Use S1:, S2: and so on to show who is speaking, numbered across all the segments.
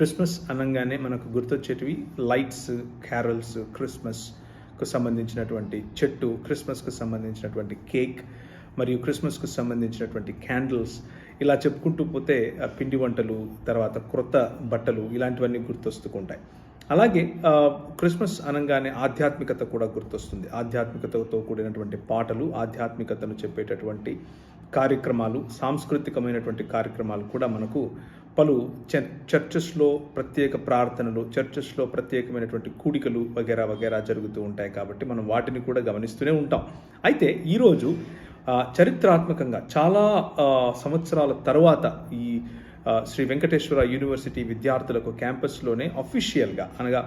S1: Christmas అనగానే మనకు గుర్తొచ్చేటివి lights carols క్రిస్మస్కు సంబంధించినటువంటి చెట్టు క్రిస్మస్కు సంబంధించినటువంటి కేక్ మరియు క్రిస్మస్కు సంబంధించినటువంటి క్యాండిల్స్. ఇలా చెప్పుకుంటూ పోతే పిండి వంటలు తర్వాత క్రొత్త బట్టలు ఇలాంటివన్నీ గుర్తొస్తుంటాయి. అలాగే క్రిస్మస్ అనగానే ఆధ్యాత్మికత కూడా గుర్తొస్తుంది. ఆధ్యాత్మికతతో కూడినటువంటి పాటలు ఆధ్యాత్మికతను చెప్పేటటువంటి కార్యక్రమాలు సాంస్కృతికమైనటువంటి కార్యక్రమాలు కూడా మనకు పలు చ- చర్చెస్లో ప్రత్యేక ప్రార్థనలు చర్చెస్లో ప్రత్యేకమైనటువంటి కూడికలు వగేరా వగేరా జరుగుతూ ఉంటాయి కాబట్టి మనం వాటిని కూడా గమనిస్తూనే ఉంటాం. అయితే ఈరోజు చరిత్రాత్మకంగా చాలా సంవత్సరాల తర్వాత ఈ శ్రీ వెంకటేశ్వర యూనివర్సిటీ విద్యార్థులకు క్యాంపస్లోనే అఫీషియల్గా అనగా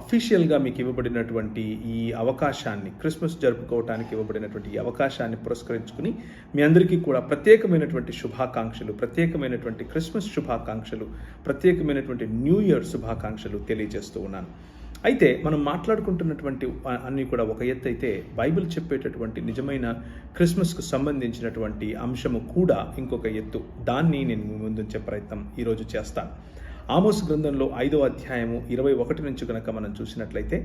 S1: అఫీషియల్గా మీకు ఇవ్వబడినటువంటి ఈ అవకాశాన్ని క్రిస్మస్ జరుపుకోవటానికి ఇవ్వబడినటువంటి ఈ అవకాశాన్ని పురస్కరించుకుని మీ అందరికీ కూడా ప్రత్యేకమైనటువంటి శుభాకాంక్షలు ప్రత్యేకమైనటువంటి క్రిస్మస్ శుభాకాంక్షలు ప్రత్యేకమైనటువంటి న్యూ ఇయర్ శుభాకాంక్షలు తెలియజేస్తూ ఉన్నాను. అయితే మనం మాట్లాడుకుంటున్నటువంటి అన్నీ కూడా ఒక ఎత్తు అయితే బైబిల్ చెప్పేటటువంటి నిజమైన క్రిస్మస్కు సంబంధించినటువంటి అంశము కూడా ఇంకొక ఎత్తు. దాన్ని నేను ముందుంచే ప్రయత్నం ఈరోజు చేస్తాను. ఆమోస్ గ్రంథంలో ఐదవ అధ్యాయము ఇరవై ఒకటి నుంచి కనుక మనం చూసినట్లయితే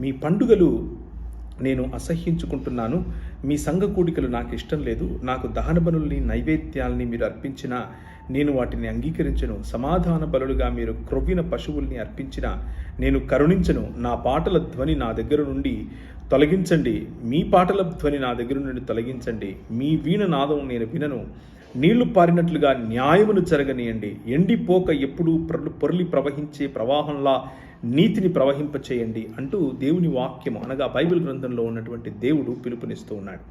S1: మీ పండుగలు నేను అసహ్యించుకుంటున్నాను మీ సంఘ కూడికలు నాకు ఇష్టం లేదు నాకు దహన బలుల్ని నైవేద్యాల్ని మీరు అర్పించినా నేను వాటిని అంగీకరించను సమాధాన బలులుగా మీరు క్రొవ్విన పశువుల్ని అర్పించినా నేను కరుణించను నా పాటల ధ్వని నా దగ్గర నుండి తొలగించండి మీ పాటల ధ్వని నా దగ్గర నుండి తొలగించండి మీ వీణ నాదం నేను వినను నీళ్ళు పారినట్లుగా న్యాయమును జరగనీయండి. ఎండిపోక ఎప్పుడూ పొరలు పొరలి ప్రవహించే ప్రవాహంలా నీతిని ప్రవహింపచేయండి అంటూ దేవుని వాక్యం అనగా బైబిల్ గ్రంథంలో ఉన్నటువంటి దేవుడు పిలుపునిస్తూ ఉన్నాడు.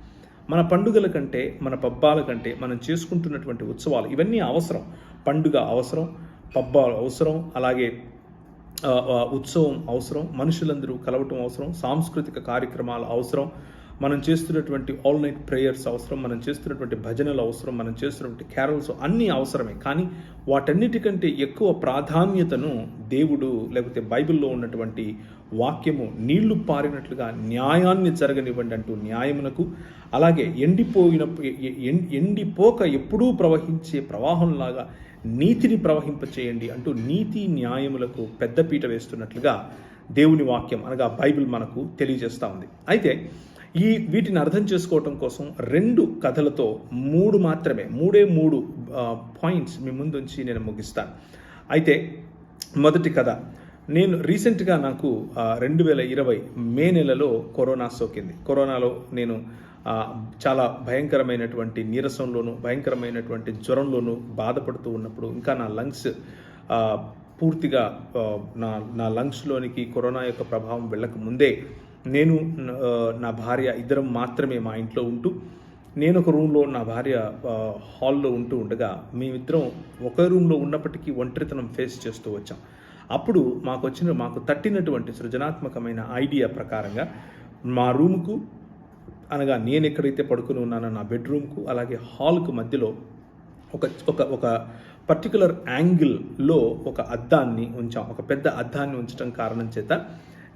S1: మన పండుగల కంటే మన పబ్బాల కంటే మనం చేసుకుంటున్నటువంటి ఉత్సవాలు ఇవన్నీ అవసరం. పండుగ అవసరం పబ్బాలు అవసరం అలాగే ఉత్సవం అవసరం మనుషులందరూ కలవటం అవసరం సాంస్కృతిక కార్యక్రమాలు అవసరం మనం చేస్తున్నటువంటి ఆల్ నైట్ ప్రేయర్స్ అవసరం మనం చేస్తున్నటువంటి భజనలు అవసరం మనం చేస్తున్నటువంటి క్యారల్స్ అన్నీ అవసరమే. కానీ వాటన్నిటికంటే ఎక్కువ ప్రాధాన్యతను దేవుడు లేకపోతే బైబిల్లో ఉన్నటువంటి వాక్యము నీళ్ళు పారినట్లుగా న్యాయాన్ని జరగనివ్వండి అంటూ న్యాయమునకు. అలాగే ఎండిపోయిన ఎండిపోక ఎప్పుడూ ప్రవహించే ప్రవాహంలాగా నీతిని ప్రవహింపచేయండి అంటూ నీతి న్యాయములకు పెద్దపీట వేస్తున్నట్లుగా దేవుని వాక్యం అనగా బైబిల్ మనకు తెలియజేస్తూ ఉంది. అయితే ఈ వీటిని అర్థం చేసుకోవటం కోసం రెండు కథలతో మూడు మాత్రమే మూడే మూడు పాయింట్స్ మీ ముందుంచి నేను ముగిస్తాను. అయితే మొదటి కథ. నేను రీసెంట్గా నాకు రెండు వేల ఇరవై మే నెలలో కరోనా సోకింది. కరోనాలో నేను చాలా భయంకరమైనటువంటి నీరసంలోను భయంకరమైనటువంటి జ్వరంలోను బాధపడుతూ ఉన్నప్పుడు ఇంకా నా లంగ్స్ పూర్తిగా నా నా లంగ్స్లోనికి కరోనా యొక్క ప్రభావం వెళ్ళక ముందే నేను నా భార్య ఇద్దరం మాత్రమే మా ఇంట్లో ఉంటూ నేను ఒక రూమ్లో నా భార్య హాల్లో ఉంటూ ఉండగా మేమిద్దరం ఒక రూమ్లో ఉన్నప్పటికీ ఒంటరితనం ఫేస్ చేస్తూ వచ్చాం. అప్పుడు మాకు వచ్చిన మాకు తట్టినటువంటి సృజనాత్మకమైన ఐడియా ప్రకారంగా మా రూమ్కు అనగా నేను ఎక్కడైతే పడుకుని ఉన్నానో నా బెడ్రూమ్కు అలాగే హాల్కు మధ్యలో ఒక ఒక ఒక పర్టికులర్ యాంగిల్లో ఒక అద్దాన్ని ఉంచాం. ఒక పెద్ద అద్దాన్ని ఉంచడం కారణం చేత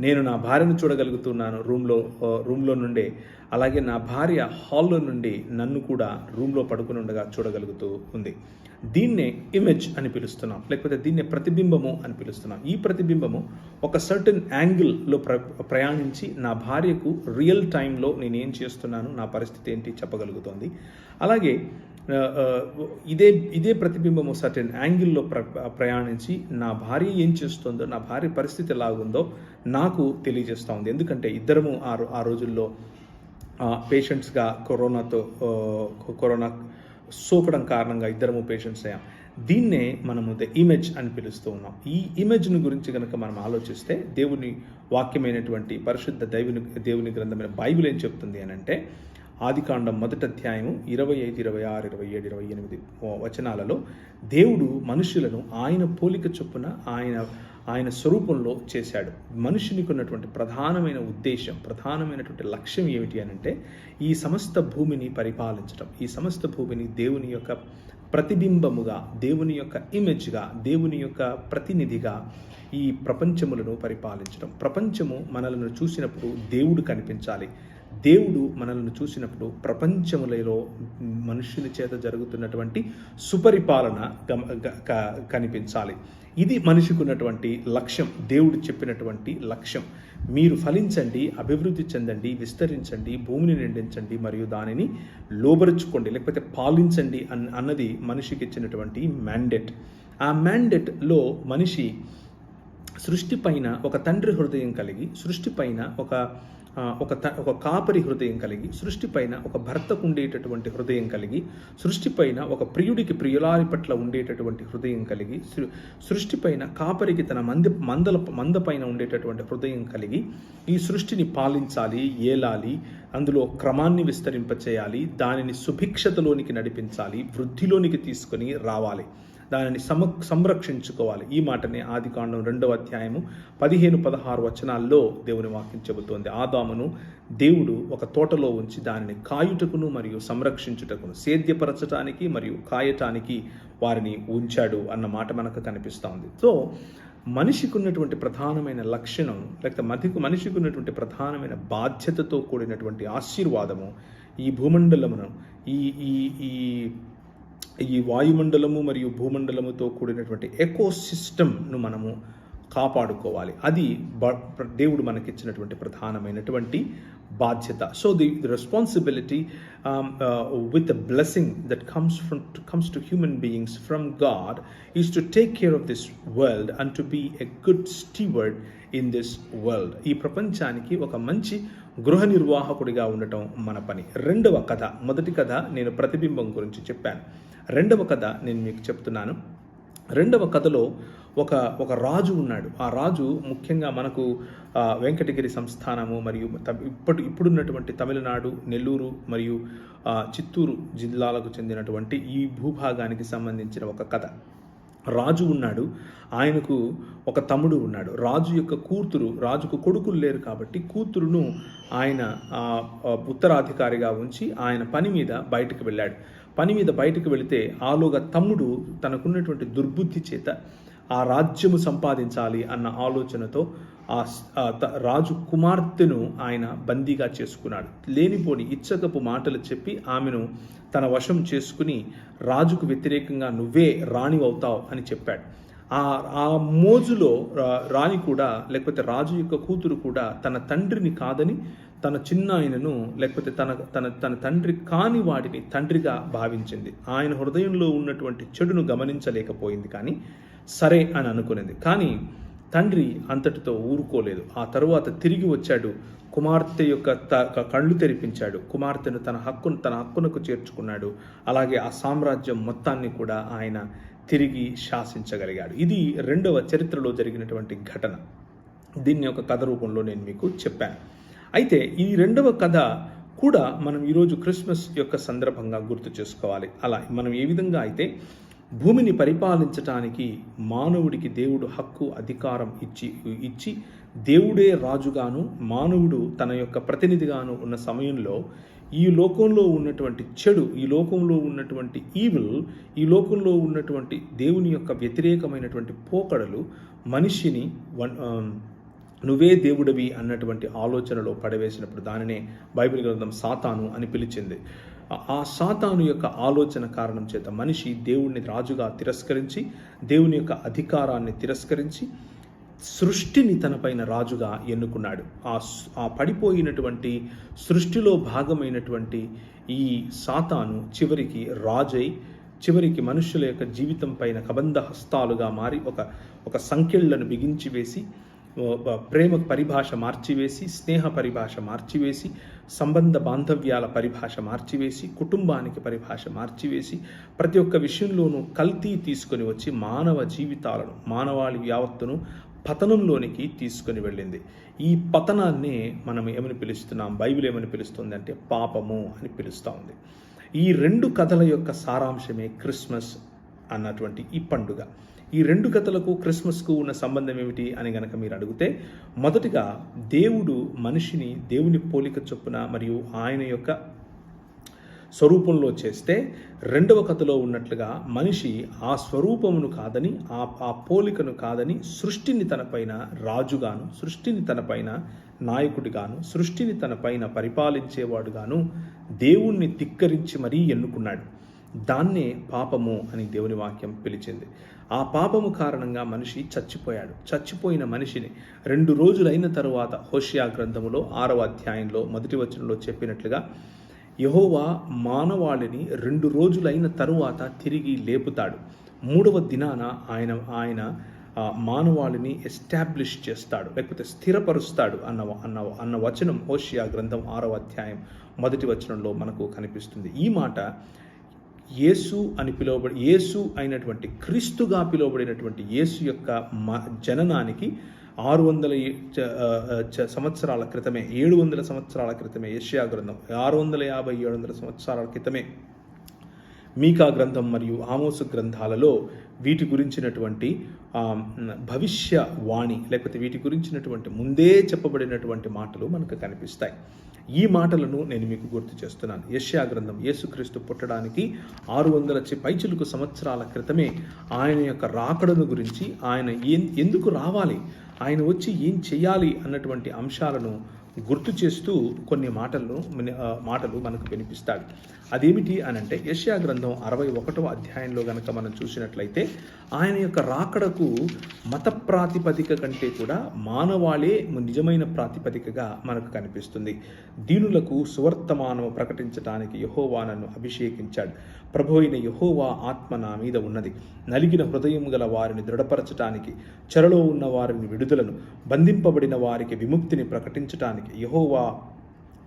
S1: నేను నా భార్యను చూడగలుగుతున్నాను రూమ్లో రూమ్లో నుండే. అలాగే నా భార్య హాల్లో నుండి నన్ను కూడా రూమ్లో పడుకుని ఉండగా చూడగలుగుతూ ఉంది. దీన్నే ఇమేజ్ అని పిలుస్తున్నాం. లేకపోతే దీన్నే ప్రతిబింబము అని పిలుస్తున్నాం. ఈ ప్రతిబింబము ఒక సర్టన్ యాంగిల్లో ప్ర ప్రయాణించి నా భార్యకు రియల్ టైంలో నేను ఏం చేస్తున్నాను నా పరిస్థితి ఏంటి చెప్పగలుగుతోంది. అలాగే ఇదే ఇదే ప్రతిబింబము సర్టెన్ యాంగిల్లో ప్ర ప్రయాణించి నా భార్య ఏం చేస్తుందో నా భార్య పరిస్థితి ఎలా ఉందో నాకు తెలియజేస్తూ ఉంది. ఎందుకంటే ఇద్దరము ఆ ఆ రోజుల్లో పేషెంట్స్గా కరోనాతో కరోనా సోకడం కారణంగా ఇద్దరము పేషెంట్స్ అయ్యాం. దీన్నే మనము ద ఇమేజ్ అని పిలుస్తూ ఉన్నాం. ఈ ఇమేజ్ని గురించి కనుక మనం ఆలోచిస్తే దేవుని వాక్యమైనటువంటి పరిశుద్ధ దైవుని దేవుని గ్రంథమైన బైబిల్ ఏం చెప్తుంది అని అంటే ఆదికాండం మొదటి అధ్యాయం ఇరవై ఐదు ఇరవై ఆరు ఇరవై ఏడు ఇరవై ఎనిమిది వచనాలలో దేవుడు మనుషులను ఆయన పోలిక చొప్పున ఆయన ఆయన స్వరూపంలో చేశాడు. మనుషునికి ఉన్నటువంటి ప్రధానమైన ఉద్దేశం ప్రధానమైనటువంటి లక్ష్యం ఏమిటి అని అంటే ఈ సమస్త భూమిని పరిపాలించడం ఈ సమస్త భూమిని దేవుని యొక్క ప్రతిబింబముగా దేవుని యొక్క ఇమేజ్గా దేవుని యొక్క ప్రతినిధిగా ఈ ప్రపంచములను పరిపాలించడం ప్రపంచము మనలను చూసినప్పుడు దేవుడు కనిపించాలి. దేవుడు మనల్ని చూసినప్పుడు ప్రపంచములలో మనుషుల చేత జరుగుతున్నటువంటి సుపరిపాలన గమ కనిపించాలి. ఇది మనిషికి ఉన్నటువంటి లక్ష్యం దేవుడు చెప్పినటువంటి లక్ష్యం. మీరు ఫలించండి అభివృద్ధి చెందండి విస్తరించండి భూమిని నిండించండి మరియు దానిని లోబరుచుకోండి లేకపోతే పాలించండి అన్ అన్నది మనిషికి ఇచ్చినటువంటి మ్యాండేట్ ఆ మ్యాండేట్లో మనిషి సృష్టిపైన ఒక తండ్రి హృదయం కలిగి సృష్టిపైన ఒక ఒక త ఒక కాపరి హృదయం కలిగి సృష్టి పైన ఒక భర్తకు ఉండేటటువంటి హృదయం కలిగి సృష్టి పైన ఒక ప్రియుడికి ప్రియులారి పట్ల ఉండేటటువంటి హృదయం కలిగి సృ- సృష్టి పైన కాపరికి తన మంది మందల మంద పైన ఉండేటటువంటి హృదయం కలిగి ఈ సృష్టిని పాలించాలి ఏలాలి అందులో క్రమాన్ని విస్తరింపచేయాలి దానిని సుభిక్షతలోనికి నడిపించాలి వృద్ధిలోనికి తీసుకొని రావాలి. దానిని సమ సంరక్షించుకోవాలి. ఈ మాటని ఆది కాండం రెండవ అధ్యాయము పదిహేను పదహారు వచనాల్లో దేవుని వాక్యం చెబుతోంది. ఆదామును దేవుడు ఒక తోటలో ఉంచి దానిని కాయుటకును మరియు సంరక్షించుటకును సేద్యపరచటానికి మరియు కాయటానికి వారిని ఉంచాడు అన్న మాట మనకు కనిపిస్తూ ఉంది. సో మనిషికి ఉన్నటువంటి ప్రధానమైన లక్షణం లేకపోతే మతికి మనిషికి ఉన్నటువంటి ప్రధానమైన బాధ్యతతో కూడినటువంటి ఆశీర్వాదము ఈ భూమండలమును ఈ ఈ ఈ ఈ వాయుమండలము మరియు భూమండలముతో కూడినటువంటి ఎకో సిస్టమ్ను మనము కాపాడుకోవాలి. అది బ- దేవుడు మనకిచ్చినటువంటి ప్రధానమైనటువంటి బాధ్యత. So the responsibility with the blessing that comes from comes to human beings from God is to take care of this world and to be a good steward in this world ఈ ప్రపంచానికి ఒక మంచి గృహ నిర్వాహకుడిగా ఉండటం మన పని. రెండవ కథ మొదటి కథ నేను ప్రతిబింబం గురించి చెప్పాను. రెండవ కథ నేను మీకు చెప్తున్నాను. రెండవ కథలో ఒక ఒక రాజు ఉన్నాడు. ఆ రాజు ముఖ్యంగా మనకు వెంకటగిరి సంస్థానము మరియు త- ఇప్పుడు ఇప్పుడున్నటువంటి తమిళనాడు నెల్లూరు మరియు చిత్తూరు జిల్లాలకు చెందినటువంటి ఈ భూభాగానికి సంబంధించిన ఒక కథ. రాజు ఉన్నాడు ఆయనకు ఒక తమ్ముడు ఉన్నాడు. రాజు యొక్క కూతురు రాజుకు కొడుకులు లేరు కాబట్టి కూతురును ఆయన ఉత్తరాధికారిగా ఉంచి ఆయన పని మీద బయటకు వెళ్ళాడు. పని మీద బయటకు వెళితే ఆలోగా తమ్ముడు తనకున్నటువంటి దుర్బుద్ధి చేత ఆ రాజ్యము సంపాదించాలి అన్న ఆలోచనతో ఆ త- రాజు కుమార్తెను ఆయన బందీగా చేసుకున్నాడు. లేనిపోని ఇచ్చకపు మాటలు చెప్పి ఆమెను తన వశం చేసుకుని రాజుకు వ్యతిరేకంగా నువ్వే రాణి అవుతావు అని చెప్పాడు. ఆ ఆ మోజులో రాణి కూడా లేకపోతే రాజు యొక్క కూతురు కూడా తన తండ్రిని కాదని తన చిన్న ఆయనను లేకపోతే తన తన తన తండ్రి కాని వాడిని తండ్రిగా భావించింది. ఆయన హృదయంలో ఉన్నటువంటి చెడును గమనించలేకపోయింది కానీ సరే అని అనుకునేది. కానీ తండ్రి అంతటితో ఊరుకోలేదు. ఆ తరువాత తిరిగి వచ్చాడు. కుమార్తె యొక్క త కళ్ళు తెరిపించాడు. కుమార్తెను తన హక్కును తన హక్కునకు చేర్చుకున్నాడు. అలాగే ఆ సామ్రాజ్యం మొత్తాన్ని కూడా ఆయన తిరిగి శాసించగలిగాడు. ఇది రెండవ చరిత్రలో జరిగినటువంటి ఘటన. దీన్ని ఒక కథ రూపంలో నేను మీకు చెప్పాను. అయితే ఈ రెండవ కథ కూడా మనం ఈరోజు క్రిస్మస్ యొక్క సందర్భంగా గుర్తు చేసుకోవాలి. అలా మనం ఏ విధంగా అయితే భూమిని పరిపాలించటానికి మానవుడికి దేవుడు హక్కు అధికారం ఇచ్చి ఇచ్చి దేవుడే రాజుగాను మానవుడు తన యొక్క ప్రతినిధిగాను ఉన్న సమయంలో ఈ లోకంలో ఉన్నటువంటి చెడు ఈ లోకంలో ఉన్నటువంటి ఈవిల్ ఈ లోకంలో ఉన్నటువంటి దేవుని యొక్క వ్యతిరేకమైనటువంటి పోకడలు మనిషిని వన్- నువ్వే దేవుడివి అన్నటువంటి ఆలోచనలో పడవేసినప్పుడు దానినే బైబిల్ గ్రంథం సాతాను అని పిలిచింది. ఆ- సాతాను యొక్క ఆలోచన కారణం చేత మనిషి దేవుణ్ణి రాజుగా తిరస్కరించి దేవుని యొక్క అధికారాన్ని తిరస్కరించి సృష్టిని తనపైన రాజుగా ఎన్నుకున్నాడు. ఆ ఆ పడిపోయినటువంటి సృష్టిలో భాగమైనటువంటి ఈ సాతాను చివరికి రాజై చివరికి మనుషుల యొక్క జీవితం పైన కబంధ హస్తాలుగా మారి ఒక ఒక సంఖ్యలను బిగించి వేసి ప్రేమ పరిభాష మార్చివేసి స్నేహ పరిభాష మార్చివేసి సంబంధ బాంధవ్యాల పరిభాష మార్చివేసి కుటుంబానికి పరిభాష మార్చివేసి ప్రతి ఒక్క విషయంలోనూ కల్తీ తీసుకొని వచ్చి మానవ జీవితాలను మానవాళి యావత్తును పతనంలోనికి తీసుకొని వెళ్ళింది. ఈ పతనాన్నే మనం ఏమని పిలుస్తున్నాం? బైబిల్ ఏమని పిలుస్తుంది అంటే పాపము అని పిలుస్తూ ఉంది. ఈ రెండు కథల యొక్క సారాంశమే క్రిస్మస్ అన్నటువంటి ఈ పండుగ. ఈ రెండు కథలకు క్రిస్మస్కు ఉన్న సంబంధం ఏమిటి అని గనక మీరు అడిగితే మొదటిగా దేవుడు మనిషిని దేవుని పోలిక చొప్పున మరియు ఆయన యొక్క స్వరూపంలో చేస్తే రెండవ కథలో ఉన్నట్లుగా మనిషి ఆ స్వరూపమును కాదని ఆ ఆ పోలికను కాదని సృష్టిని తనపైన రాజుగాను సృష్టిని తనపైన నాయకుడిగాను సృష్టిని తనపైన పరిపాలించేవాడుగాను దేవుణ్ణి ధిక్కరించి మరీ ఎన్నుకున్నాడు. దాన్నే పాపము అని దేవుని వాక్యం పిలిచింది. ఆ పాపము కారణంగా మనిషి చచ్చిపోయాడు. చచ్చిపోయిన మనిషిని రెండు రోజులైన తరువాత హోషియా గ్రంథములో ఆరవ అధ్యాయంలో మొదటి వచనంలో చెప్పినట్లుగా యహోవా మానవాళిని రెండు రోజులైన తరువాత తిరిగి లేపుతాడు. మూడవ దినాన ఆయన ఆయన మానవాళిని ఎస్టాబ్లిష్ చేస్తాడు. లేకపోతే స్థిరపరుస్తాడు అన్న అన్న అన్న వచనం హోషియా గ్రంథం ఆరవ అధ్యాయం మొదటి వచనంలో మనకు కనిపిస్తుంది. ఈ మాట యేసు అని పిలువబడి యేసు అయినటువంటి క్రీస్తుగా పిలువబడినటువంటి యేసు యొక్క మ జననానికి ఆరు వందల చ- చ- సంవత్సరాల క్రితమే ఏడు వందల సంవత్సరాల క్రితమే ఏషియా గ్రంథం ఆరు వందల యాభై ఏడు వందల సంవత్సరాల క్రితమే మీకా గ్రంథం మరియు ఆమోసు గ్రంథాలలో వీటి గురించినటువంటి భవిష్యవాణి భవిష్య వాణి లేకపోతే వీటి గురించినటువంటి ముందే చెప్పబడినటువంటి మాటలు మనకు కనిపిస్తాయి. ఈ మాటలను నేను మీకు గుర్తు చేస్తున్నాను. యష్యా గ్రంథం యేసుక్రీస్తు పుట్టడానికి ఆరు వందల పైచులకు సంవత్సరాల క్రితమే ఆయన యొక్క రాకడను గురించి ఆయన ఏం- ఎందుకు రావాలి? ఆయన వచ్చి ఏం చేయాలి అన్నటువంటి అంశాలను గుర్తు చేస్తూ కొన్ని మాటలను మాటలు మనకు వినిపిస్తాడు అదేమిటి అని అంటే యష్యా గ్రంథం అరవై ఒకటవ అధ్యాయంలో గనక మనం చూసినట్లయితే ఆయన యొక్క రాకడకు మత ప్రాతిపదిక కంటే కూడా మానవాళే నిజమైన ప్రాతిపదికగా మనకు కనిపిస్తుంది. దీనులకు సువర్తమానము ప్రకటించడానికి యహోవా నన్ను అభిషేకించాడు. ప్రభు అయిన యహోవా ఆత్మ నా మీద ఉన్నది. నలిగిన హృదయం గల వారిని దృఢపరచటానికి చెరలో ఉన్న వారిని విడుదలను బంధింపబడిన వారికి విముక్తిని ప్రకటించటానికి యహోవా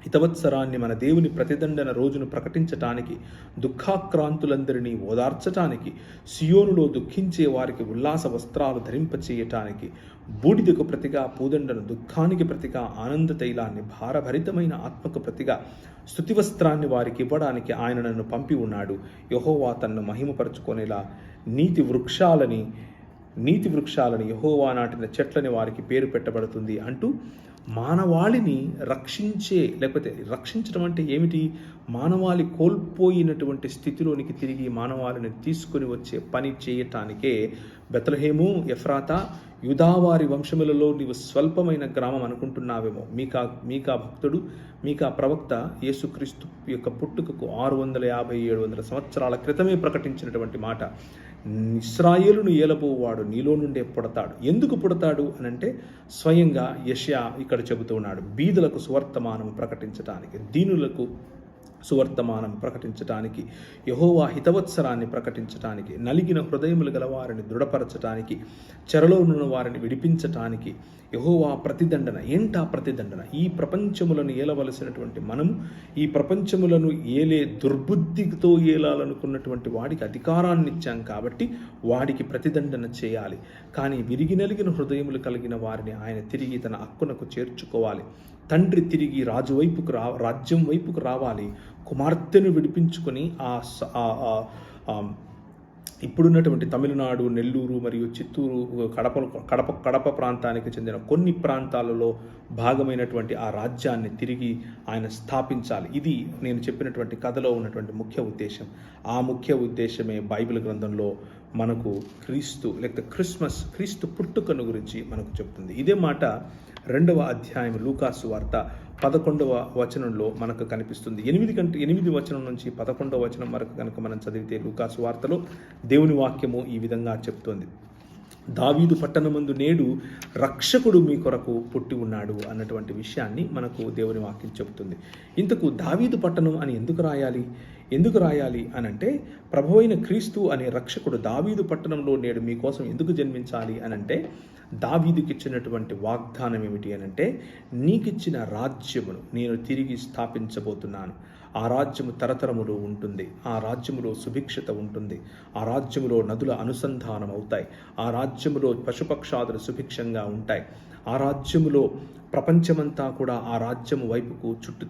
S1: హితవత్సరాన్ని మన దేవుని ప్రతిదండన రోజును ప్రకటించటానికి దుఃఖాక్రాంతులందరినీ ఓదార్చటానికి సియోనులో దుఃఖించే వారికి ఉల్లాస వస్త్రాలు ధరింపచేయటానికి బూడిదకు ప్రతిగా పూదండను దుఃఖానికి ప్రతిగా ఆనంద తైలాన్ని భారభరితమైన ఆత్మకు ప్రతిగా స్థుతి వస్త్రాన్ని వారికి ఇవ్వడానికి ఆయన నన్ను పంపి ఉన్నాడు. యహోవా తన్ను మహిమపరచుకొనేలా నీతి వృక్షాలని నీతి వృక్షాలని యహోవా నాటిన చెట్లని వారికి పేరు పెట్టబడుతుంది అంటూ మానవాళిని రక్షించే లేకపోతే రక్షించడం అంటే ఏమిటి? మానవాళి కోల్పోయినటువంటి స్థితిలోనికి తిరిగి మానవాళిని తీసుకొని వచ్చే పని చేయటానికే బెతలహేము ఎఫ్రాత యుధావారి వంశములలో నీవు స్వల్పమైన గ్రామం అనుకుంటున్నావేమో. మీకా మీకా భక్తుడు మీకా ప్రవక్త యేసుక్రీస్తు యొక్క పుట్టుకకు ఆరు వందల యాభై ఏడు వందల సంవత్సరాల క్రితమే ప్రకటించినటువంటి మాట. ఇస్రాయేలును ఏలబోవాడు నీలో నుండే పుడతాడు. ఎందుకు పుడతాడు అని అంటే స్వయంగా యష్యా ఇక్కడ చెబుతూ ఉన్నాడు. బీదులకు సువర్తమానం ప్రకటించటానికి దీనులకు సువర్తమానం ప్రకటించటానికి యహోవా హితవత్సరాన్ని ప్రకటించటానికి నలిగిన హృదయములు గల వారిని దృఢపరచటానికి చెరలో ఉన్న వారిని విడిపించటానికి యహోవా ప్రతిదండన ఏంటా ప్రతిదండన? ఈ ప్రపంచములను ఏలవలసినటువంటి మనము ఈ ప్రపంచములను ఏలే దుర్బుద్ధితో ఏలాలనుకున్నటువంటి వాడికి అధికారాన్ని ఇచ్చాం కాబట్టి వాడికి ప్రతిదండన చేయాలి. కానీ విరిగి నలిగిన హృదయములు కలిగిన వారిని ఆయన తిరిగి తన హక్కునకు చేర్చుకోవాలి. తండ్రి తిరిగి రాజు వైపుకు రా రాజ్యం వైపుకు రావాలి. కుమార్తెను విడిపించుకొని ఆ స- ఆ- ఇప్పుడున్నటువంటి తమిళనాడు నెల్లూరు మరియు చిత్తూరు కడప కడప కడప ప్రాంతానికి చెందిన కొన్ని ప్రాంతాలలో భాగమైనటువంటి ఆ రాజ్యాన్ని తిరిగి ఆయన స్థాపించాలి. ఇది నేను చెప్పినటువంటి కథలో ఉన్నటువంటి ముఖ్య ఉద్దేశం. ఆ ముఖ్య ఉద్దేశమే బైబిల్ గ్రంథంలో మనకు క్రీస్తు లేకపోతే క్రిస్మస్ క్రీస్తు పుట్టుకను గురించి మనకు చెప్తుంది. ఇదే మాట రెండవ అధ్యాయం లూకాసు వార్త పదకొండవ వచనంలో మనకు కనిపిస్తుంది. ఎనిమిది కంటే ఎనిమిది వచనం నుంచి పదకొండవ వచనం వరకు కనుక మనం చదివితే లూకాసు వార్తలో దేవుని వాక్యము ఈ విధంగా చెప్తోంది. దావీదు పట్టణమందు నేడు రక్షకుడు మీ కొరకు పుట్టి ఉన్నాడు అన్నటువంటి విషయాన్ని మనకు దేవుని వాక్యం చెబుతుంది ఇంతకు దావీదు పట్టణం అని ఎందుకు రాయాలి? ఎందుకు రాయాలి అని అంటే ప్రభువైన క్రీస్తు అనే రక్షకుడు దావీదు పట్టణంలో నేడు మీకోసం ఎందుకు జన్మించాలి అని అంటే దావీదుకి ఇచ్చినటువంటి వాగ్దానం ఏమిటి అని అంటే నీకిచ్చిన రాజ్యమును నేను తిరిగి స్థాపించబోతున్నాను. ఆ రాజ్యము తరతరములు ఉంటుంది. ఆ రాజ్యములో సుభిక్షత ఉంటుంది. ఆ రాజ్యములో నదుల అనుసంధానం అవుతాయి ఆ రాజ్యములో పశుపక్షాదులు సుభిక్షంగా ఉంటాయి. ఆ రాజ్యములో ప్రపంచమంతా కూడా ఆ రాజ్యము వైపుకు చుట్టూ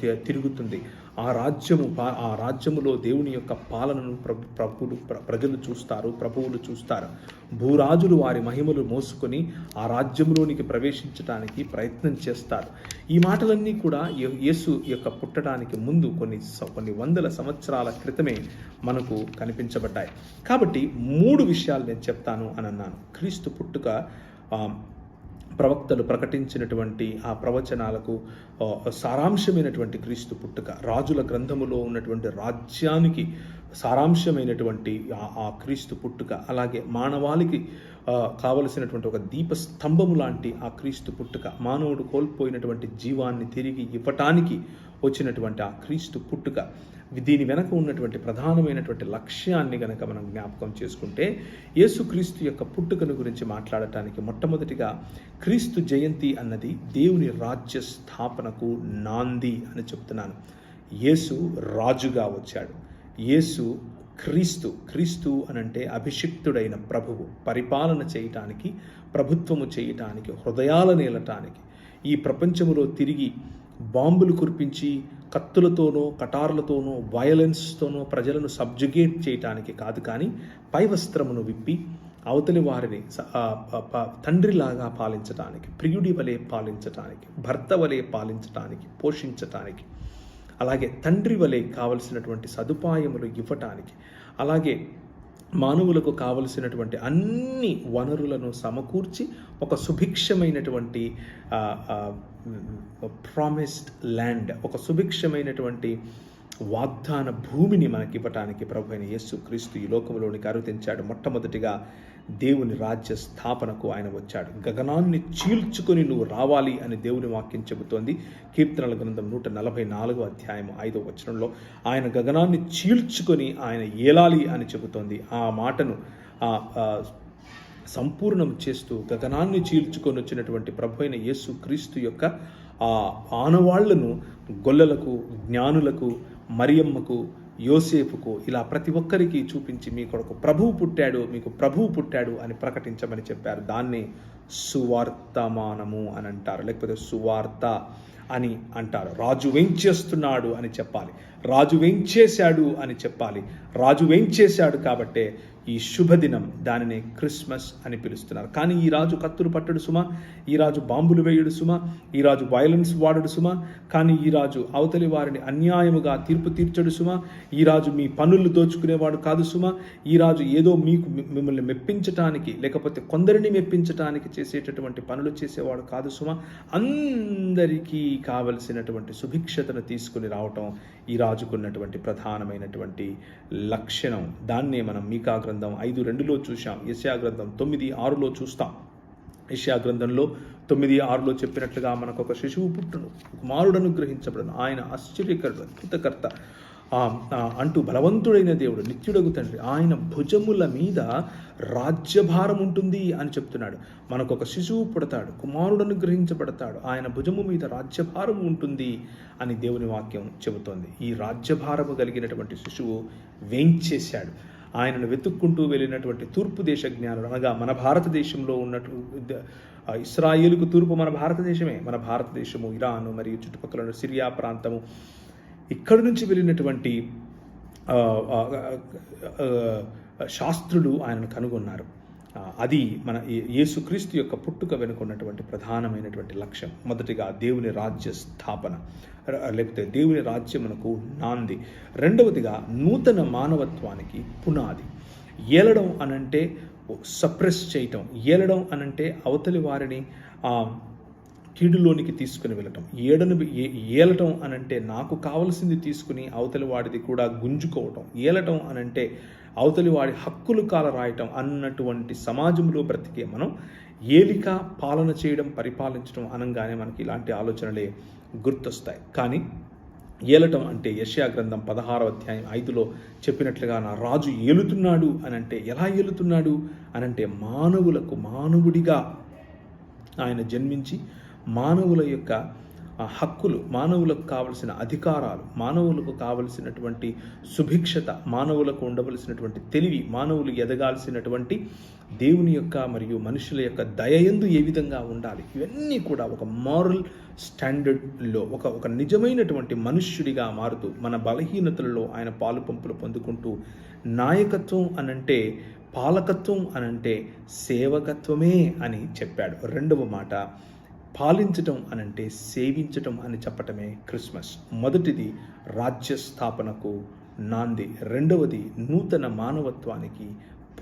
S1: తి- తిరుగుతుంది. ఆ రాజ్యము పా- ఆ రాజ్యములో దేవుని యొక్క పాలనను ప్ర ప్రభులు ప్రజలు చూస్తారు ప్రభువులు చూస్తారు. భూరాజులు వారి మహిమలు మోసుకొని ఆ రాజ్యంలోనికి ప్రవేశించడానికి ప్రయత్నం చేస్తారు. ఈ మాటలన్నీ కూడా యేసు యొక్క పుట్టడానికి ముందు కొన్ని స- కొన్ని వందల సంవత్సరాల క్రితమే మనకు కనిపించబడ్డాయి. కాబట్టి మూడు విషయాలు నేను చెప్తాను అని అన్నాను. క్రీస్తు పుట్టుక ప్రవక్తలు ప్రకటించినటువంటి ఆ ప్రవచనాలకు సారాంశమైనటువంటి క్రీస్తు పుట్టుక రాజుల గ్రంథములో ఉన్నటువంటి రాజ్యానికి సారాంశమైనటువంటి ఆ- క్రీస్తు పుట్టుక అలాగే మానవాళికి కావలసినటువంటి ఒక దీపస్తంభము లాంటి ఆ క్రీస్తు పుట్టుక మానవుడు కోల్పోయినటువంటి జీవాన్ని తిరిగి ఇవ్వటానికి వచ్చినటువంటి ఆ క్రీస్తు పుట్టుక దీని వెనక ఉన్నటువంటి ప్రధానమైనటువంటి లక్ష్యాన్ని గనక మనం జ్ఞాపకం చేసుకుంటే యేసుక్రీస్తు యొక్క పుట్టుకను గురించి మాట్లాడటానికి మొట్టమొదటిగా క్రీస్తు జయంతి అన్నది దేవుని రాజ్య స్థాపనకు నాంది అని చెప్తున్నాను. యేసు రాజుగా వచ్చాడు. యేసు క్రీస్తు క్రీస్తు అనంటే అభిషిక్తుడైన ప్రభువు. పరిపాలన చేయటానికి ప్రభుత్వము చేయటానికి హృదయాల నేలటానికి ఈ ప్రపంచములో తిరిగి బాంబులు కురిపించి కత్తులతోనో కటారులతోనో వయలెన్స్తోనో ప్రజలను సబ్జుగేట్ చేయటానికి కాదు కానీ పై వస్త్రమును విప్పి అవతలి వారిని తండ్రిలాగా పాలించటానికి ప్రియుడి వలె పాలించటానికి భర్త వలె పాలించటానికి పోషించటానికి అలాగే తండ్రి వలె కావలసినటువంటి సదుపాయములు ఇవ్వటానికి అలాగే మానవులకు కావలసినటువంటి అన్ని వనరులను సమకూర్చి ఒక సుభిక్షమైనటువంటి ప్రామిస్డ్ ల్యాండ్ ఒక సుభిక్షమైనటువంటి వాగ్దాన భూమిని మనకి ఇవ్వటానికి ప్రభు అయిన యేసు క్రీస్తు ఈ లోకంలోనికి అరుతించాడు మొట్టమొదటిగా దేవుని రాజ్య స్థాపనకు ఆయన వచ్చాడు. గగనాన్ని చీల్చుకొని నువ్వు రావాలి అని దేవుని వాక్యం చెబుతోంది. కీర్తనల గ్రంథం నూట నలభై నాలుగో అధ్యాయం ఐదో వచనంలో ఆయన గగనాన్ని చీల్చుకొని ఆయన ఏలాలి అని చెబుతోంది. ఆ మాటను ఆ సంపూర్ణం చేస్తూ గగనాన్ని చీల్చుకొని వచ్చినటువంటి ప్రభు అయిన యేసు క్రీస్తు యొక్క ఆ ఆనవాళ్ళను గొల్లలకు జ్ఞానులకు మరియమ్మకు యోసేపుకు ఇలా ప్రతి ఒక్కరికి చూపించి మీ కొరకు ప్రభువు పుట్టాడు మీకు ప్రభువు పుట్టాడు అని ప్రకటించమని చెప్పారు. దాన్ని సువార్తమానము అని అంటారు. లేకపోతే సువార్త అని అంటారు. రాజు వెంచేస్తున్నాడు అని చెప్పాలి. రాజు వెంచేశాడు అని చెప్పాలి. రాజు వెంచేశాడు కాబట్టే ఈ శుభదినం దానిని క్రిస్మస్ అని పిలుస్తున్నారు. కానీ ఈ రాజు కత్తులు పట్టడు సుమ ఈ రాజు బాంబులు వేయుడు సుమ ఈ రాజు వైలెన్స్ వాడడు సుమ కానీ ఈ రాజు అవతలి వారిని అన్యాయముగా తీర్పు తీర్చడు సుమ ఈ రాజు మీ పనులు దోచుకునేవాడు కాదు సుమ ఈ రాజు ఏదో మీకు మిమ్మల్ని మెప్పించటానికి లేకపోతే కొందరిని మెప్పించటానికి చేసేటటువంటి పనులు చేసేవాడు కాదు సుమ. అందరికీ కావలసినటువంటి సుభిక్షతను తీసుకుని రావటం ఈ రాజు రాజుకున్నటువంటి ప్రధానమైనటువంటి లక్షణం. దాన్నే మనం మీకా గ్రంథం ఐదు రెండులో చూసాం యశా గ్రంథం తొమ్మిది ఆరులో చూస్తాం. యశా గ్రంథంలో తొమ్మిది ఆరులో చెప్పినట్లుగా మనకు ఒక శిశువు పుట్టును కుమారుడు అనుగ్రహించబడను ఆయన ఆశ్చర్యకరుడు అద్భుతకర్త. అంటూ బలవంతుడైన దేవుడు నిత్యుడగు తండ్రి ఆయన భుజముల మీద రాజ్యభారం ఉంటుంది అని చెప్తున్నాడు. మనకు ఒక శిశువు పుడతాడు కుమారుడు అనుగ్రహించబడతాడు ఆయన భుజము మీద రాజ్యభారం ఉంటుంది అని దేవుని వాక్యం చెబుతోంది. ఈ రాజ్యభారము కలిగినటువంటి శిశువు వేయించేశాడు ఆయనను వెతుక్కుంటూ వెళ్ళినటువంటి తూర్పు దేశ జ్ఞానులు అనగా మన భారతదేశంలో ఉన్నట్టు ఇస్రాయిల్కు ఇస్రాయేలుకు తూర్పు మన భారతదేశమే. మన భారతదేశము ఇరాను మరియు చుట్టుపక్కల ఉన్న సిరియా ప్రాంతము ఇక్కడి నుంచి వెళ్ళినటువంటి శాస్త్రులు ఆయనను కనుగొన్నారు. అది మన యేసుక్రీస్తు యొక్క పుట్టుక వెనుక ఉన్నటువంటి ప్రధానమైనటువంటి లక్ష్యం. మొదటిగా దేవుని రాజ్య స్థాపన లేకపోతే దేవుని రాజ్యమునకు నాంది. రెండవదిగా నూతన మానవత్వానికి పునాది. ఏలడం అనంటే సప్రెస్ చేయటం. ఏలడం అనంటే అవతలి వారిని కీడులోనికి తీసుకుని వెళ్ళటం. ఏడను ఏలటం అనంటే నాకు కావలసింది తీసుకుని అవతలి వాడిది కూడా గుంజుకోవటం. ఏలటం అనంటే అవతలి వాడి హక్కులు కాల రాయటం అన్నటువంటి సమాజంలో బ్రతికే మనం ఏలిక పాలన చేయడం పరిపాలించడం అనగానే మనకి ఇలాంటి ఆలోచనలే గుర్తొస్తాయి. కానీ ఏలటం అంటే యష్యా గ్రంథం పదహారవ అధ్యాయం ఐదులో చెప్పినట్లుగా నా రాజు ఏలుతున్నాడు అనంటే ఎలా ఏలుతున్నాడు అనంటే మానవులకు మానవుడిగా ఆయన జన్మించి మానవుల యొక్క హక్కులు మానవులకు కావలసిన అధికారాలు మానవులకు కావలసినటువంటి సుభిక్షత మానవులకు ఉండవలసినటువంటి తెలివి మానవులు ఎదగాల్సినటువంటి దేవుని యొక్క మరియు మనుషుల యొక్క దయయందు ఏ విధంగా ఉండాలి? ఇవన్నీ కూడా ఒక మారల్ స్టాండర్డ్లో ఒక ఒక నిజమైనటువంటి మనుష్యుడిగా మారుతూ మన బలహీనతలలో ఆయన పాలు పంపులు పొందుకుంటూ నాయకత్వం అనంటే పాలకత్వం అనంటే సేవకత్వమే అని చెప్పాడు రెండవ మాట. పాలించటం అనంటే సేవించటం అని చెప్పటమే క్రిస్మస్. మొదటిది రాజ్య స్థాపనకు నాంది రెండవది నూతన మానవత్వానికి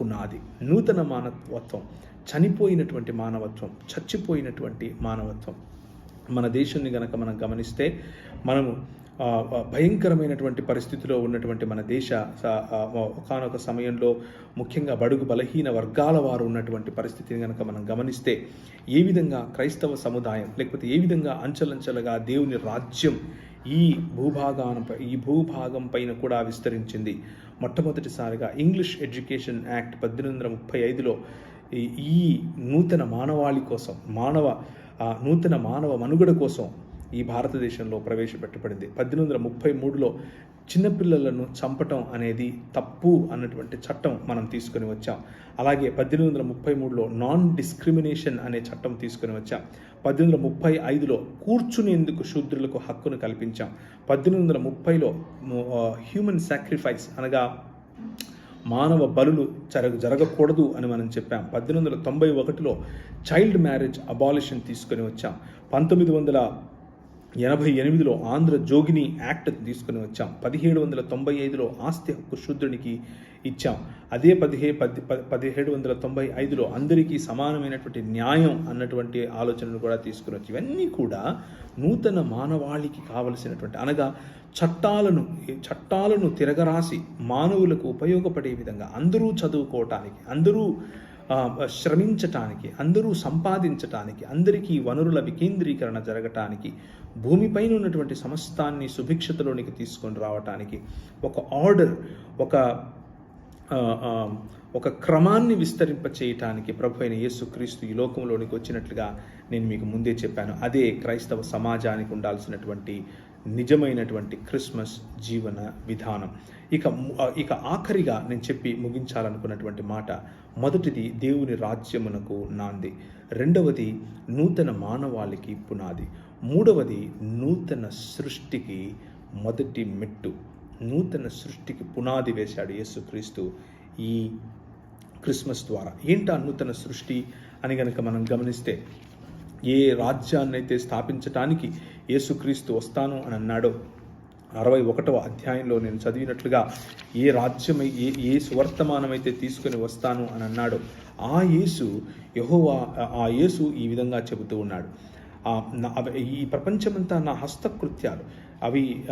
S1: పునాది. నూతన మానవత్వం చనిపోయినటువంటి మానవత్వం చచ్చిపోయినటువంటి మానవత్వం. మన దేశాన్ని గనక మనం గమనిస్తే మనము భయంకరమైనటువంటి పరిస్థితిలో ఉన్నటువంటి మన దేశ ఒకనొక సమయంలో ముఖ్యంగా బడుగు బలహీన వర్గాల వారు ఉన్నటువంటి పరిస్థితిని కనుక మనం గమనిస్తే ఏ విధంగా క్రైస్తవ సముదాయం లేకపోతే ఏ విధంగా అంచెలంచెలుగా దేవుని రాజ్యం ఈ భూభాగానపై ఈ భూభాగం పైన కూడా విస్తరించింది. మొట్టమొదటిసారిగా ఇంగ్లీష్ ఎడ్యుకేషన్ యాక్ట్ పద్దెనిమిది వందల ముప్పై ఐదులో ఈ- ఈ నూతన మానవాళి కోసం మానవ నూతన మానవ మనుగడ కోసం ఈ భారతదేశంలో ప్రవేశపెట్టబడింది. పద్దెనిమిది వందల ముప్పై మూడులో చిన్నపిల్లలను చంపటం అనేది తప్పు అన్నటువంటి చట్టం మనం తీసుకొని వచ్చాం. అలాగే పద్దెనిమిది వందల ముప్పై మూడులో నాన్ డిస్క్రిమినేషన్ అనే చట్టం తీసుకొని వచ్చాం. పద్దెనిమిది వందల ముప్పై ఐదులో కూర్చునేందుకు శూద్రులకు హక్కును కల్పించాం. పద్దెనిమిది వందల ముప్పైలో హ్యూమన్ సాక్రిఫైస్ అనగా మానవ బలులు జరగ జరగకూడదు అని మనం చెప్పాం. పద్దెనిమిది వందల తొంభై ఒకటిలో చైల్డ్ మ్యారేజ్ అబాలిషన్ తీసుకొని వచ్చాం. పంతొమ్మిది వందల ఎనభై ఎనిమిదిలో ఆంధ్ర జోగిని యాక్ట్ తీసుకుని వచ్చాం. పదిహేడు వందల తొంభై ఐదులో ఆస్తి హక్కు శూద్రునికి ఇచ్చాం. అదే పదిహే పది పదిహేడు వందల తొంభై ఐదులో అందరికీ సమానమైనటువంటి న్యాయం అన్నటువంటి ఆలోచనలు కూడా తీసుకుని వచ్చి. ఇవన్నీ కూడా నూతన మానవాళికి కావలసినటువంటి అనగా చట్టాలను చట్టాలను తిరగరాసి మానవులకు ఉపయోగపడే విధంగా అందరూ చదువుకోవటానికి అందరూ శ్రమించటానికి అందరూ సంపాదించటానికి అందరికీ వనరుల వికేంద్రీకరణ జరగటానికి భూమిపైన ఉన్నటువంటి సమస్తాన్ని సుభిక్షతలోనికి తీసుకొని రావటానికి ఒక ఆర్డర్ ఒక ఒక క్రమాన్ని విస్తరింప చేయటానికి ప్రభు అయిన యేసుక్రీస్తు ఈ లోకంలోనికి వచ్చినట్లుగా నేను మీకు ముందే చెప్పాను. అదే క్రైస్తవ సమాజానికి ఉండాల్సినటువంటి నిజమైనటువంటి క్రిస్మస్ జీవన విధానం. ఇక ఇక ఆఖరిగా నేను చెప్పి ముగించాలనుకున్నటువంటి మాట మొదటిది దేవుని రాజ్యమునకు నాంది. రెండవది నూతన మానవాళికి పునాది. మూడవది నూతన సృష్టికి మొదటి మెట్టు. నూతన సృష్టికి పునాది వేశాడు యేసుక్రీస్తు ఈ క్రిస్మస్ ద్వారా. ఏంటా నూతన సృష్టి అని గనక మనం గమనిస్తే ఏ రాజ్యాన్ని అయితే స్థాపించటానికి యేసుక్రీస్తు వస్తాను అని అన్నాడో అరవై ఒకటవ అధ్యాయంలో నేను చదివినట్లుగా ఏ రాజ్యమై ఏ ఏ సువర్తమానమైతే తీసుకుని తీసుకొని వస్తాను అని అన్నాడు ఆ యేసు యహోవా ఆ యేసు ఈ విధంగా చెబుతూ ఉన్నాడు. ఆ, ఈ ప్రపంచమంతా నా హస్తకృత్యాలు అవి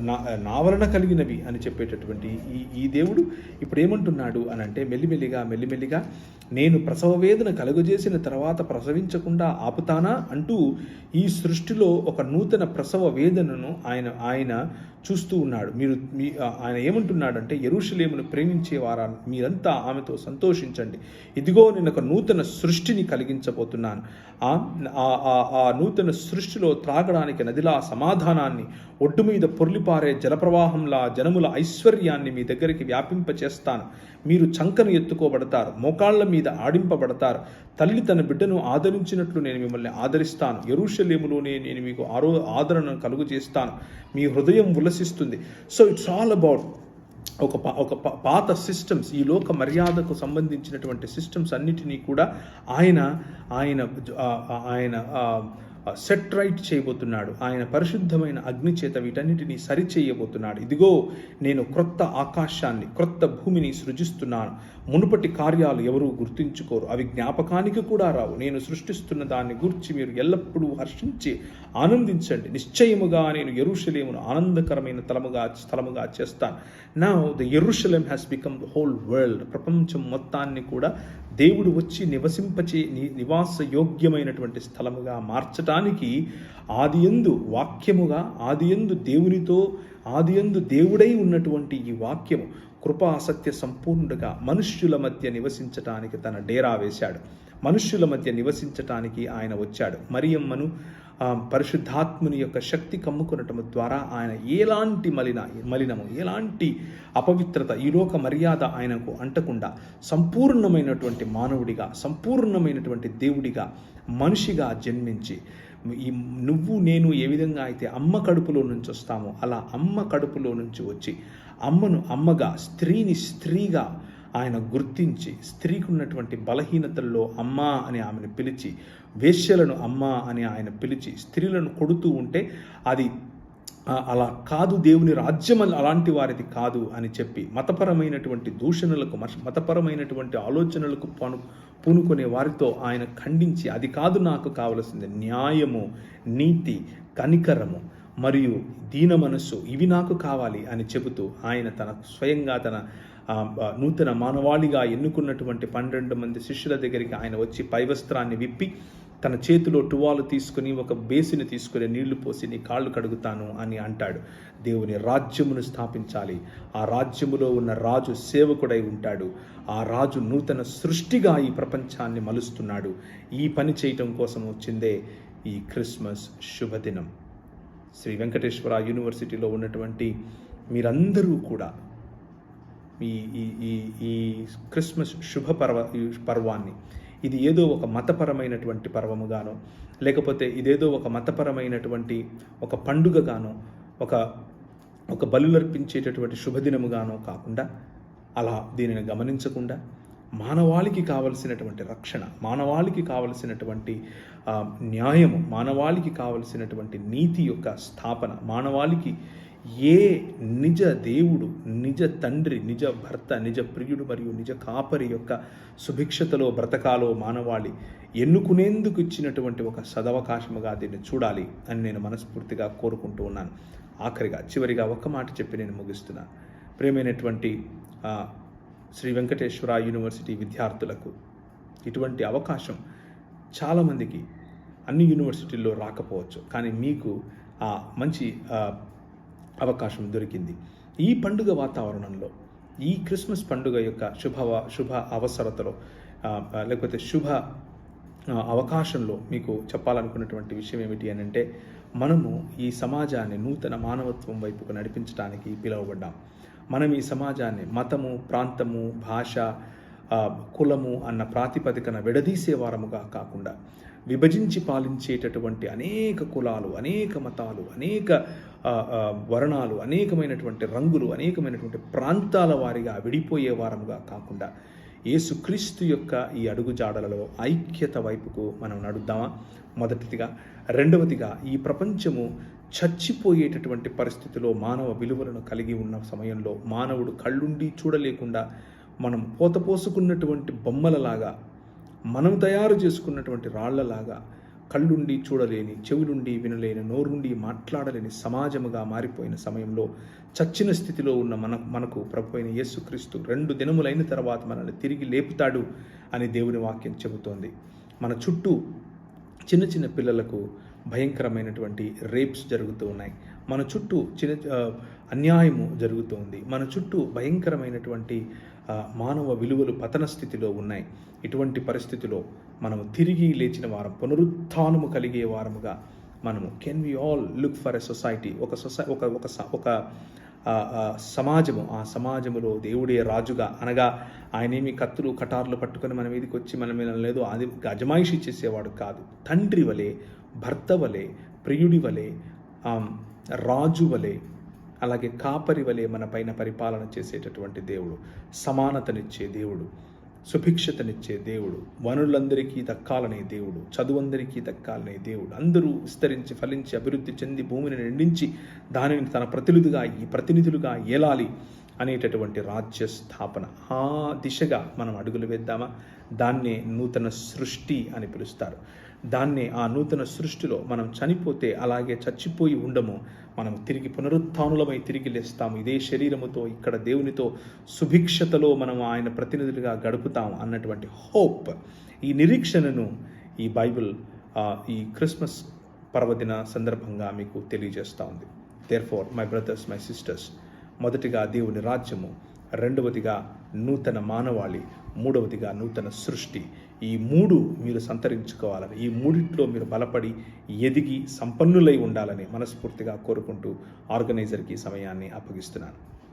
S1: నా నా వలన కలిగినవి అని చెప్పేటటువంటి ఈ ఈ దేవుడు ఇప్పుడు ఏమంటున్నాడు అని అంటే మెల్లిమెల్లిగా మెల్లిమెల్లిగా నేను ప్రసవ వేదన కలుగజేసిన తర్వాత ప్రసవించకుండా ఆపుతానా? అంటూ ఈ సృష్టిలో ఒక నూతన ప్రసవ వేదనను ఆయన ఆయన చూస్తూ ఉన్నాడు. మీరు మీ ఆయన ఏమంటున్నాడంటే ఎరుషలేమును ప్రేమించేవారా? మీరంతా ఆమెతో సంతోషించండి. ఇదిగో నేను ఒక నూతన సృష్టిని కలిగించబోతున్నాను. ఆ ఆ- ఆ- నూతన సృష్టిలో త్రాగడానికి నదిలా సమాధానాన్ని ఒడ్డు మీద పొర్లిపారే జలప్రవాహంలా జనముల ఐశ్వర్యాన్ని మీ దగ్గరికి వ్యాపింపచేస్తాను. మీరు చంకను ఎత్తుకోబడతారు మోకాళ్ళ మీద ఆడింపబడతారు. తల్లి తన బిడ్డను ఆదరించినట్లు నేను మిమ్మల్ని ఆదరిస్తాను. ఎరుషలేములోనే నేను మీకు ఆరో ఆదరణను కలుగు చేస్తాను మీ హృదయం ఉల్లసిస్తుంది సో ఇట్స్ ఆల్ అబౌట్ ఒక పా- ఒక పాత సిస్టమ్స్ ఈ లోక మర్యాదకు సంబంధించినటువంటి సిస్టమ్స్ అన్నిటినీ కూడా ఆయన ఆయన ఆ, ఆయన సెట్ రైట్ చేయబోతున్నాడు. ఆయన పరిశుద్ధమైన అగ్ని చేత వీటన్నిటినీ సరి చేయబోతున్నాడు ఇదిగో నేను క్రొత్త ఆకాశాన్ని క్రొత్త భూమిని సృజిస్తున్నాను. మునుపటి కార్యాలు ఎవరూ గుర్తించుకోరు. అవి జ్ఞాపకానికి కూడా రావు. నేను సృష్టిస్తున్న దాన్ని గురించి మీరు ఎల్లప్పుడూ హర్షించి ఆనందించండి. నిశ్చయముగా నేను ఎరుషలేమును ఆనందకరమైన తలముగా స్థలముగా చేస్తాను. నా the Jerusalem has become the whole world ప్రపంచం మొత్తాన్ని కూడా దేవుడు వచ్చి నివసింపచే నివాస యోగ్యమైనటువంటి స్థలముగా మార్చటానికి ఆదియందు వాక్యముగా ఆదియందు దేవునితో ఆదియందు దేవుడై ఉన్నటువంటి ఈ వాక్యము కృపా సత్య సంపూర్ణుడుగా మనుష్యుల మధ్య నివసించటానికి తన డేరా వేశాడు. మనుష్యుల మధ్య నివసించటానికి ఆయన వచ్చాడు. మరియమ్మను పరిశుద్ధాత్ముని యొక్క శక్తి కమ్ముకునటం ద్వారా ఆయన ఎలాంటి మలిన మలినము ఎలాంటి అపవిత్రత ఈలోక మర్యాద ఆయనకు అంటకుండా సంపూర్ణమైనటువంటి మానవుడిగా సంపూర్ణమైనటువంటి దేవుడిగా మనిషిగా జన్మించి ఈ నువ్వు నేను ఏ విధంగా అయితే అమ్మ కడుపులో నుంచి వస్తామో అలా అమ్మ కడుపులో నుంచి వచ్చి అమ్మను అమ్మగా స్త్రీని స్త్రీగా ఆయన గుర్తించి స్త్రీకి ఉన్నటువంటి బలహీనతల్లో అమ్మా అని ఆమెను పిలిచి వేశ్యలను అమ్మ అని ఆయన పిలిచి స్త్రీలను కొడుతూ ఉంటే అది అలా కాదు దేవుని రాజ్యం అలాంటి వారిది కాదు అని చెప్పి మతపరమైనటువంటి దూషణలకు మతపరమైనటువంటి ఆలోచనలకు పను పూనుకునే వారితో ఆయన ఖండించి అది కాదు నాకు కావలసింది న్యాయము నీతి కనికరము. మరియు దీన మనస్సు ఇవి నాకు కావాలి అని చెబుతూ ఆయన తన స్వయంగా తన నూతన మానవాళిగా ఎన్నుకున్నటువంటి పన్నెండు మంది శిష్యుల దగ్గరికి ఆయన వచ్చి పైవస్త్రాన్ని విప్పి తన చేతిలో టువాలు తీసుకుని ఒక బేసిని తీసుకుని నీళ్ళు పోసి నీ కాళ్ళు కడుగుతాను అని అంటాడు. దేవుని రాజ్యమును స్థాపించాలి. ఆ రాజ్యములో ఉన్న రాజు సేవకుడై ఉంటాడు. ఆ రాజు నూతన సృష్టిగా ఈ ప్రపంచాన్ని మలుస్తున్నాడు. ఈ పని చేయటం కోసం వచ్చిందే ఈ క్రిస్మస్ శుభదినం. శ్రీ వెంకటేశ్వర యూనివర్సిటీలో ఉన్నటువంటి మీరందరూ కూడా ఈ ఈ ఈ ఈ క్రిస్మస్ శుభ పర్వ ఈ పర్వాన్ని ఇది ఏదో ఒక మతపరమైనటువంటి పర్వముగానో లేకపోతే ఇదేదో ఒక మతపరమైనటువంటి ఒక పండుగగానో ఒక ఒక బలులర్పించేటటువంటి శుభదినముగానో కాకుండా అలా దీనిని గమనించకుండా మానవాళికి కావలసినటువంటి రక్షణ మానవాళికి కావలసినటువంటి న్యాయము మానవాళికి కావలసినటువంటి నీతి యొక్క స్థాపన మానవాళికి ఏ నిజ దేవుడు నిజ తండ్రి నిజ భర్త నిజ ప్రియుడు మరియు నిజ కాపరి యొక్క సుభిక్షతలో బ్రతకాలో మానవాళి ఎన్నుకునేందుకు ఇచ్చినటువంటి ఒక సదవకాశముగా దీన్ని చూడాలి అని నేను మనస్ఫూర్తిగా కోరుకుంటూ ఉన్నాను. ఆఖరిగా చివరిగా ఒక్క మాట చెప్పి నేను ముగిస్తున్నాను ప్రేమైనటువంటి శ్రీ వెంకటేశ్వర యూనివర్సిటీ విద్యార్థులకు ఇటువంటి అవకాశం చాలామందికి అన్ని యూనివర్సిటీల్లో రాకపోవచ్చు. కానీ మీకు ఆ మంచి అవకాశం దొరికింది. ఈ పండుగ వాతావరణంలో ఈ క్రిస్మస్ పండుగ యొక్క శుభ శుభ అవసరతలో లేకపోతే శుభ అవకాశంలో మీకు చెప్పాలనుకున్నటువంటి విషయం ఏమిటి అని అంటే మనము ఈ సమాజాన్ని నూతన మానవత్వం వైపుకు నడిపించడానికి పిలువబడ్డాం. మనం ఈ సమాజాన్ని మతము ప్రాంతము భాష కులము అన్న ప్రాతిపదికన విడదీసేవారముగా కాకుండా విభజించి పాలించేటటువంటి అనేక కులాలు అనేక మతాలు అనేక వర్ణాలు అనేకమైనటువంటి రంగులు అనేకమైనటువంటి ప్రాంతాల వారిగా విడిపోయే వారముగా కాకుండా యేసుక్రీస్తు యొక్క ఈ అడుగుజాడలలో ఐక్యత వైపుకు మనం నడుద్దామా? మొదటిదిగా రెండవదిగా ఈ ప్రపంచము చచ్చిపోయేటటువంటి పరిస్థితిలో మానవ విలువలను కలిగి ఉన్న సమయంలో మానవుడు కళ్ళుండి చూడలేకుండా మనం పోతపోసుకున్నటువంటి బొమ్మలలాగా మనం తయారు చేసుకున్నటువంటి రాళ్ళలాగా కళ్ళుండి చూడలేని చెవులుండి వినలేని నోరుండి మాట్లాడలేని సమాజముగా మారిపోయిన సమయంలో చచ్చిన స్థితిలో ఉన్న మన మనకు ప్రభు అయిన యేసుక్రీస్తు రెండు దినములైన తర్వాత మనల్ని తిరిగి లేపుతాడు అని దేవుని వాక్యం చెబుతోంది. మన చుట్టూ చిన్న చిన్న పిల్లలకు భయంకరమైనటువంటి రేప్స్ జరుగుతూ ఉన్నాయి. మన చుట్టూ చిన్న అన్యాయము జరుగుతూ ఉంది. మన చుట్టూ భయంకరమైనటువంటి మానవ విలువలు పతన స్థితిలో ఉన్నాయి. ఇటువంటి పరిస్థితిలో మనము తిరిగి లేచిన వారం పునరుత్థానము కలిగే వారముగా మనము can we all look for a society ఒక సొసై ఒక ఒక స- ఒక సమాజము ఆ సమాజములో దేవుడే రాజుగా అనగా ఆయనేమి కత్తులు కటార్లు పట్టుకొని మన మీదకి వచ్చి మన మీద లేదు అది అజమాయిషి చేసేవాడు కాదు. తండ్రి వలె భర్త వలె ప్రియుడి వలె రాజు వలె అలాగే కాపరి వలె మన పైన పరిపాలన చేసేటటువంటి దేవుడు సమానతనిచ్చే దేవుడు సుభిక్షతనిచ్చే దేవుడు వనులందరికీ దక్కాలనే దేవుడు చదువందరికీ దక్కాలనే దేవుడు అందరూ విస్తరించి ఫలించి అభివృద్ధి చెంది భూమిని నిండించి దానిని తన ప్రతినిధులుగా ఈ ప్రతినిధులుగా ఏలాలి అనేటటువంటి రాజ్య స్థాపన ఆ దిశగా మనం అడుగులు వేద్దామా? దాన్నే నూతన సృష్టి అని పిలుస్తారు. దాన్నే ఆ నూతన సృష్టిలో మనం చనిపోతే అలాగే చచ్చిపోయి ఉండము. మనం తిరిగి పునరుత్నులమై తిరిగి లేస్తాము. ఇదే శరీరముతో ఇక్కడ దేవునితో సుభిక్షతలో మనం ఆయన ప్రతినిధులుగా గడుపుతాం అన్నటువంటి హోప్. ఈ నిరీక్షణను ఈ బైబిల్ ఈ క్రిస్మస్ పర్వదిన సందర్భంగా మీకు తెలియజేస్తూ ఉంది. Therefore my brothers my sisters మొదటిగా దేవుని రాజ్యము రెండవదిగా నూతన మానవాళి మూడవదిగా నూతన సృష్టి ఈ మూడు మీరు సంతరించుకోవాలని ఈ మూడిట్లో మీరు బలపడి ఎదిగి సంపన్నులై ఉండాలని మనస్ఫూర్తిగా కోరుకుంటూ ఆర్గనైజర్కి సమయాన్ని అప్పగిస్తున్నాను.